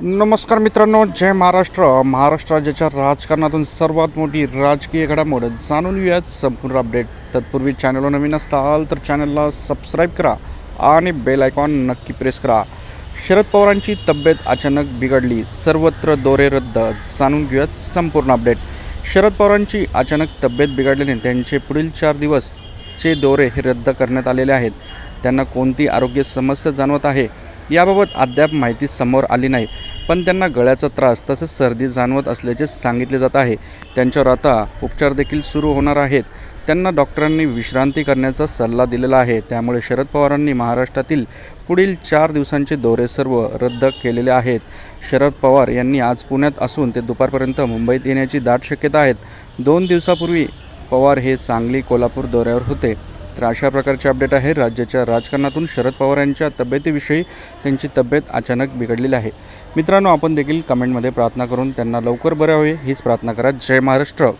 नमस्कार मित्रांनो जय महाराष्ट्र. महाराष्ट्र राज्याच्या राजकारणातून सर्वात मोठी राजकीय घडामोड जाणून घेऊयात. संपूर्ण अपडेट तत्पूर्वी चॅनलवर नवीन असताल तर चॅनलला सबस्क्राईब करा आणि बेल आयकॉन नक्की प्रेस करा. शरद पवारांची तब्येत अचानक बिघडली. सर्वत्र दौरे रद्द. जाणून घेऊयात संपूर्ण अपडेट शरद पवारांची अचानक तब्येत बिघडल्याने त्यांचे पुढील चार दिवसचे दौरे हे रद्द करण्यात आलेले आहेत. त्यांना कोणती आरोग्य समस्या जाणवत आहे याबाबत अद्याप माहिती समोर आली नाही. पण त्यांना गळ्याचा त्रास तसेच सर्दी जाणवत असल्याचे सांगितले जात आहे. त्यांच्यावर आता उपचार देखील सुरू होणार आहेत. त्यांना डॉक्टरांनी विश्रांती करण्याचा सल्ला दिलेला आहे. त्यामुळे शरद पवारांनी महाराष्ट्रातील पुढील चार दिवसांचे दौरे सर्व रद्द केलेले आहेत. शरद पवार यांनी आज पुण्यात असून ते दुपारपर्यंत मुंबईत येण्याची दाट शक्यता आहेत. दोन दिवसापूर्वी पवार हे सांगली कोल्हापूर दौऱ्यावर होते. तर अशा प्रकारचे अपडेट आहे. राज्याच्या राजकारणातून शरद पवार यांच्या तब्येतीविषयी त्यांची तब्येत अचानक बिघडलेली आहे. मित्रांनो आपण देखील कमेंटमध्ये प्रार्थना करून त्यांना लवकर बरे व्हावे. हीच प्रार्थना करा. जय महाराष्ट्र.